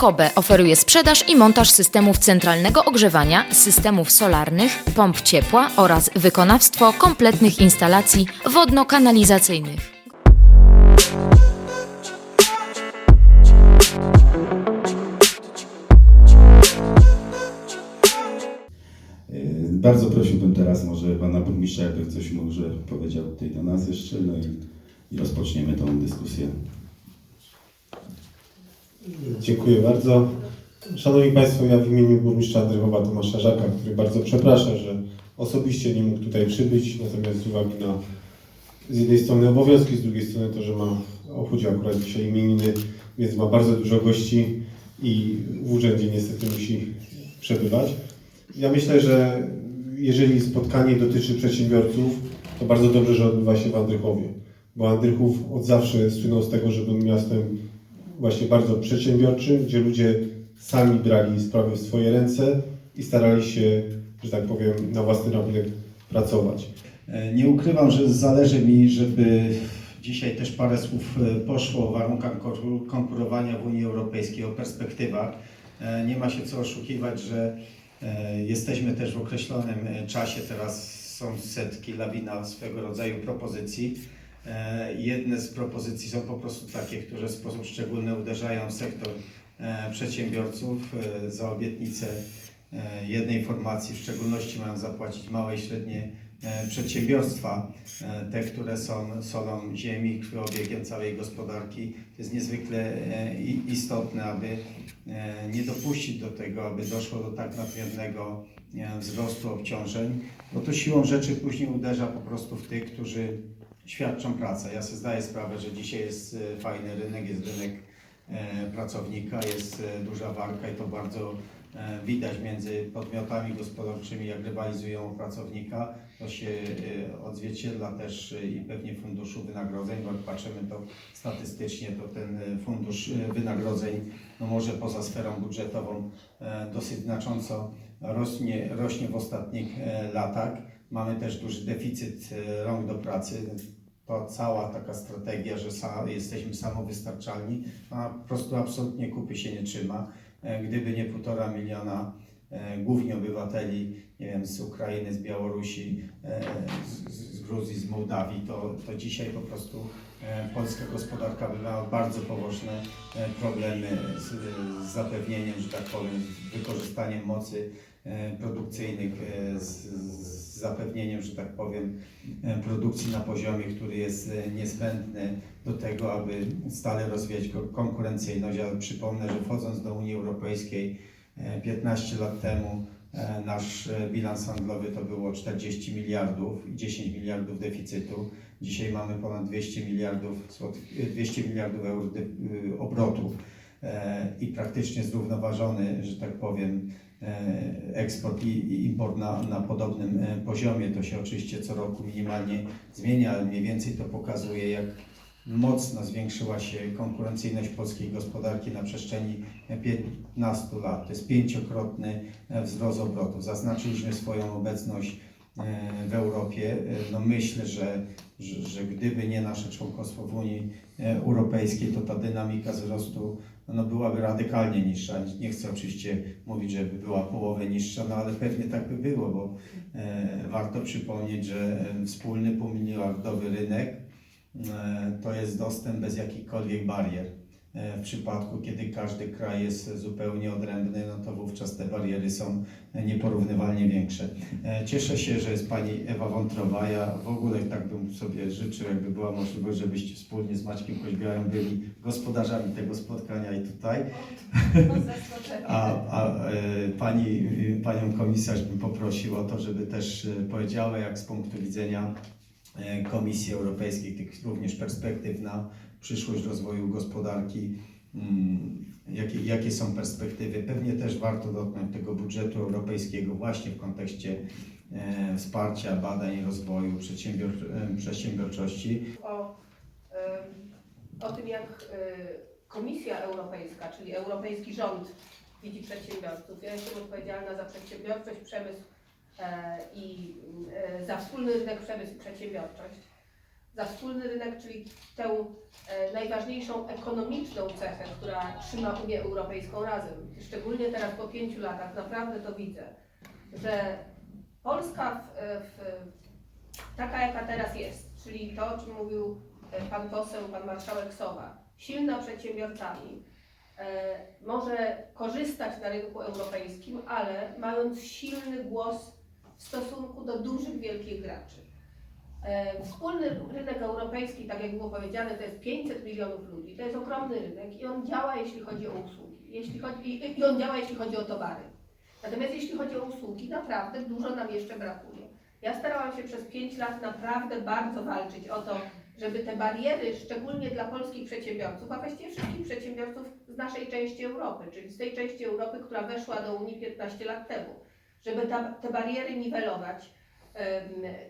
Kobe oferuje sprzedaż i montaż systemów centralnego ogrzewania, systemów solarnych, pomp ciepła oraz wykonawstwo kompletnych instalacji wodno-kanalizacyjnych. Bardzo prosiłbym teraz może pana burmistrza, jakby coś może powiedział tutaj do nas jeszcze, no i, i rozpoczniemy tą dyskusję. Dziękuję bardzo. Szanowni Państwo, ja w imieniu burmistrza Andrychowa Tomasza Żaka, który bardzo przeprasza, że osobiście nie mógł tutaj przybyć, natomiast z uwagi na z jednej strony obowiązki, z drugiej strony to, że ma obchodzi akurat dzisiaj imieniny, więc ma bardzo dużo gości i w urzędzie niestety musi przebywać. Ja myślę, że jeżeli spotkanie dotyczy przedsiębiorców, to bardzo dobrze, że odbywa się w Andrychowie, bo Andrychów od zawsze słynął z tego, że był miastem właśnie bardzo przedsiębiorczym, gdzie ludzie sami brali sprawy w swoje ręce i starali się, że tak powiem, na własny rachunek pracować. E, Nie ukrywam, że zależy mi, żeby dzisiaj też parę słów e, poszło o warunkach konkur- konkurowania w Unii Europejskiej, o perspektywach. E, Nie ma się co oszukiwać, że jesteśmy też w określonym czasie, teraz są setki, lawina swego rodzaju propozycji. E, Jedne z propozycji są po prostu takie, które w sposób szczególny uderzają w sektor e, przedsiębiorców e, za obietnicę jednej formacji, w szczególności mają zapłacić małe i średnie przedsiębiorstwa, te, które są solą ziemi, krwiobiegiem całej gospodarki. To jest niezwykle istotne, aby nie dopuścić do tego, aby doszło do tak nadmiernego wzrostu obciążeń, bo to siłą rzeczy później uderza po prostu w tych, którzy świadczą pracę. Ja sobie zdaję sprawę, że dzisiaj jest e, fajny rynek, jest rynek e, pracownika, jest e, duża walka i to bardzo widać między podmiotami gospodarczymi, jak rywalizują o pracownika. To się odzwierciedla też i pewnie funduszu wynagrodzeń, bo jak patrzymy to statystycznie, to ten fundusz wynagrodzeń, no może poza sferą budżetową, dosyć znacząco rośnie, rośnie w ostatnich latach. Mamy też duży deficyt e, rąk do pracy. To cała taka strategia, że jesteśmy samowystarczalni, ona po prostu absolutnie kupy się nie trzyma. E, Gdyby nie półtora miliona e, głównie obywateli, nie wiem, z Ukrainy, z Białorusi, z, z Gruzji, z Mołdawii, to, to dzisiaj po prostu polska gospodarka miała bardzo poważne e, problemy z, z zapewnieniem, że tak powiem, wykorzystaniem mocy e, produkcyjnych, e, z, z zapewnieniem, że tak powiem, e, produkcji na poziomie, który jest e, niezbędny do tego, aby stale rozwijać ko- konkurencyjność. Ja przypomnę, że wchodząc do Unii Europejskiej e, 15 lat temu e, nasz e, bilans handlowy to było 40 miliardów i 10 miliardów deficytu. Dzisiaj mamy ponad 200 miliardów, złotych, e, 200 miliardów euro obrotu e, i praktycznie zrównoważony, że tak powiem, e, eksport i import na, na podobnym e, poziomie. To się oczywiście co roku minimalnie zmienia, ale mniej więcej to pokazuje, jak mocno zwiększyła się konkurencyjność polskiej gospodarki na przestrzeni 15 lat. To jest pięciokrotny e, wzrost obrotów. Zaznaczyliśmy swoją obecność e, w Europie. E, No myślę, że, że, że gdyby nie nasze członkostwo w Unii Europejskiej, to ta dynamika wzrostu no, byłaby radykalnie niższa. Nie chcę oczywiście mówić, żeby była połowę niższa, no ale pewnie tak by było, bo e, warto przypomnieć, że wspólny półmiliardowy rynek to jest dostęp bez jakichkolwiek barier. E, W przypadku, kiedy każdy kraj jest zupełnie odrębny, no to wówczas te bariery są nieporównywalnie większe. E, Cieszę się, że jest Pani Ewa Wątrowa. Ja w ogóle tak bym sobie życzył, jakby była możliwość, żebyście wspólnie z Maćkiem Koźbiałem byli gospodarzami tego spotkania i tutaj. A, a e, pani, e, panią komisarz bym poprosił o to, żeby też e, powiedziała, jak z punktu widzenia e, Komisji Europejskiej, tych również perspektyw na przyszłość rozwoju gospodarki, mm, jakie, jakie są perspektywy. Pewnie też warto dotknąć tego budżetu europejskiego właśnie w kontekście e, wsparcia badań rozwoju przedsiębior, e, przedsiębiorczości. o, o tym, jak e, Komisja Europejska, czyli europejski rząd widzi przedsiębiorców. Ja jestem odpowiedzialna za przedsiębiorczość, przemysł e, i e, za wspólny rynek przemysł i przedsiębiorczość. za wspólny rynek, czyli tę e, najważniejszą ekonomiczną cechę, która trzyma Unię Europejską razem. Szczególnie teraz po pięciu latach naprawdę to widzę, że Polska w, w, taka jaka teraz jest, czyli to, o czym mówił e, pan poseł, pan marszałek Sowa, silna przedsiębiorcami, e, może korzystać na rynku europejskim, ale mając silny głos w stosunku do dużych, wielkich graczy. E, Wspólny rynek europejski, tak jak było powiedziane, to jest 500 milionów ludzi. To jest ogromny rynek i on działa, jeśli chodzi o usługi. Jeśli chodzi, i- on działa, jeśli chodzi o towary. Natomiast jeśli chodzi o usługi, naprawdę dużo nam jeszcze brakuje. Ja starałam się przez 5 lat naprawdę bardzo walczyć o to, żeby te bariery, szczególnie dla polskich przedsiębiorców, a właściwie wszystkich przedsiębiorców z naszej części Europy, czyli z tej części Europy, która weszła do Unii 15 lat temu, żeby ta, te bariery niwelować.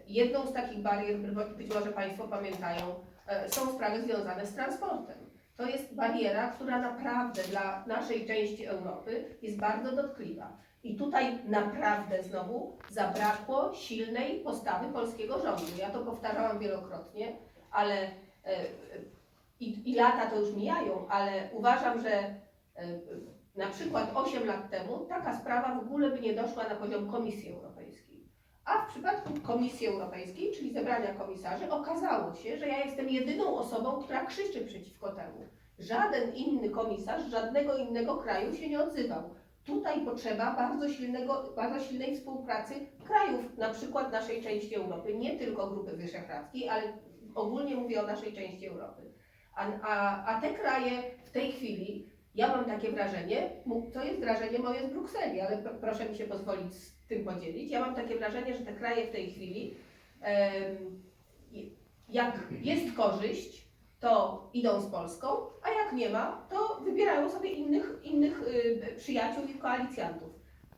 Jedną z takich barier, być może Państwo pamiętają, e, są sprawy związane z transportem. To jest bariera, która naprawdę dla naszej części Europy jest bardzo dotkliwa. I tutaj naprawdę znowu zabrakło silnej postawy polskiego rządu. Ja to powtarzałam wielokrotnie, ale e, i, i lata to już mijają, ale uważam, że e, na przykład 8 lat temu taka sprawa w ogóle by nie doszła na poziom Komisji Europejskiej. A w przypadku Komisji Europejskiej, czyli zebrania komisarzy, okazało się, że ja jestem jedyną osobą, która krzyczy przeciwko temu. Żaden inny komisarz żadnego innego kraju się nie odzywał. Tutaj potrzeba bardzo, silnego, bardzo silnej współpracy krajów, na przykład naszej części Europy, nie tylko Grupy Wyszehradzkiej, ale ogólnie mówię o naszej części Europy. A, a, a te kraje w tej chwili, ja mam takie wrażenie, to jest wrażenie moje z Brukseli, ale proszę mi się pozwolić z tym podzielić. Ja mam takie wrażenie, że te kraje w tej chwili, jak jest korzyść, to idą z Polską, a jak nie ma, to wybierają sobie innych, innych y, przyjaciół i koalicjantów.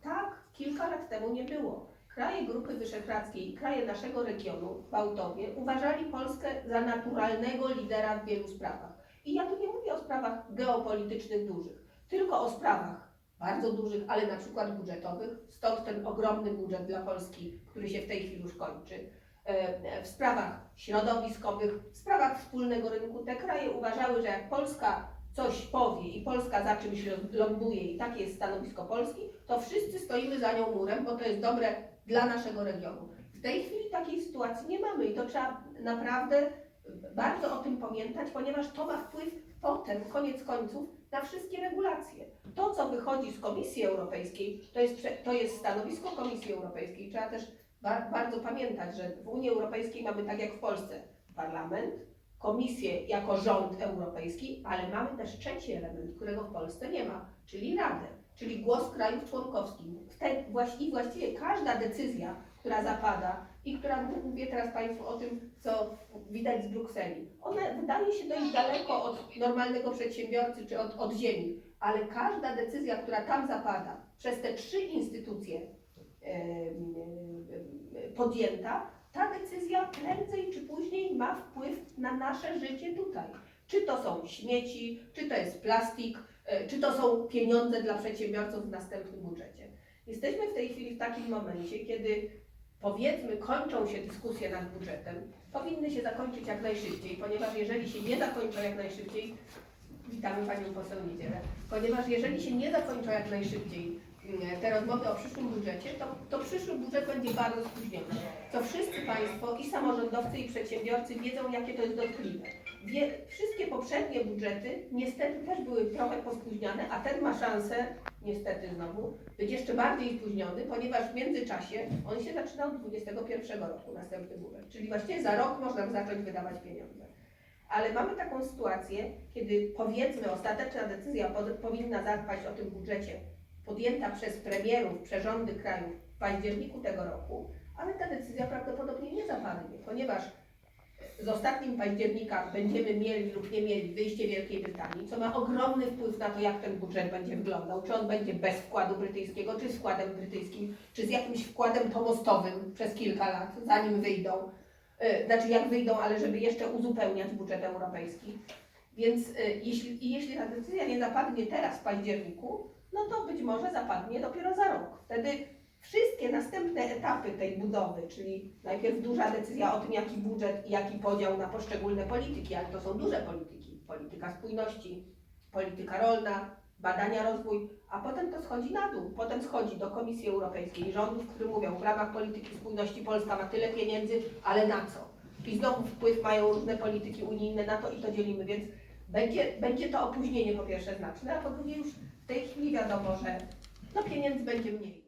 Tak kilka lat temu nie było. Kraje Grupy Wyszehradzkiej kraje naszego regionu, Bałtowie, uważali Polskę za naturalnego lidera w wielu sprawach. I ja tu nie mówię o sprawach geopolitycznych dużych, tylko o sprawach bardzo dużych, ale na przykład budżetowych, stąd ten ogromny budżet dla Polski, który się w tej chwili już kończy. E, W sprawach środowiskowych, w sprawach wspólnego rynku, te kraje uważały, że jak Polska coś powie i Polska za czymś ląduje i takie jest stanowisko Polski, to wszyscy stoimy za nią murem, bo to jest dobre dla naszego regionu. W tej chwili takiej sytuacji nie mamy i to trzeba naprawdę bardzo o tym pamiętać, ponieważ to ma wpływ potem, koniec końców, na wszystkie regulacje. To, co wychodzi z Komisji Europejskiej, to jest, to jest stanowisko Komisji Europejskiej. Trzeba też ba- bardzo pamiętać, że w Unii Europejskiej mamy tak jak w Polsce parlament, komisję jako rząd europejski, ale mamy też trzeci element, którego w Polsce nie ma, czyli Radę, czyli głos krajów członkowskich. I właściwie każda decyzja, która zapada i która, mówię teraz Państwu o tym, co widać z Brukseli, ona wydaje się dość daleko od normalnego przedsiębiorcy czy od, od ziemi, ale każda decyzja, która tam zapada przez te trzy instytucje podjęta, ta decyzja prędzej czy później ma wpływ na nasze życie tutaj. Czy to są śmieci, czy to jest plastik, e, czy to są pieniądze dla przedsiębiorców w następnym budżecie. Jesteśmy w tej chwili w takim momencie, kiedy powiedzmy kończą się dyskusje nad budżetem, powinny się zakończyć jak najszybciej, ponieważ jeżeli się nie zakończą jak najszybciej, witamy Panią poseł Niedzielę, ponieważ jeżeli się nie zakończą jak najszybciej mm, te rozmowy o przyszłym budżecie, to, to przyszły budżet będzie bardzo spóźniony. To wszyscy Państwo, i samorządowcy, i przedsiębiorcy wiedzą, jakie to jest dotkliwe. Wie, wszystkie poprzednie budżety niestety też były trochę pospóźniane, a ten ma szansę, niestety znowu, być jeszcze bardziej spóźniony, ponieważ w międzyczasie on się zaczyna od 2021 roku, następny budżet. Czyli właściwie za rok można zacząć wydawać pieniądze. Ale mamy taką sytuację, kiedy powiedzmy ostateczna decyzja pod, powinna zapaść o tym budżecie podjęta przez premierów, przerządy krajów w październiku tego roku, ale ta decyzja prawdopodobnie nie zapadnie, ponieważ z ostatnim października będziemy mieli lub nie mieli wyjście Wielkiej Brytanii, co ma ogromny wpływ na to, jak ten budżet będzie wyglądał. Czy on będzie bez wkładu brytyjskiego, czy z wkładem brytyjskim, czy z jakimś wkładem pomostowym przez kilka lat, zanim wyjdą. Y, Znaczy jak wyjdą, ale żeby jeszcze uzupełniać budżet europejski. Więc y, jeśli, jeśli ta decyzja nie zapadnie teraz w październiku, no to być może zapadnie dopiero za rok. Wtedy wszystkie następne etapy tej budowy, czyli najpierw duża decyzja o tym, jaki budżet i jaki podział na poszczególne polityki, ale to są duże polityki, polityka spójności, polityka rolna, badania, rozwój, a potem to schodzi na dół. Potem schodzi do Komisji Europejskiej i rządów, które mówią, w ramach polityki spójności Polska ma tyle pieniędzy, ale na co? I znowu wpływ mają różne polityki unijne na to i to dzielimy, więc będzie, będzie to opóźnienie po pierwsze znaczne, a po drugie już w tej chwili wiadomo, że no pieniędzy będzie mniej.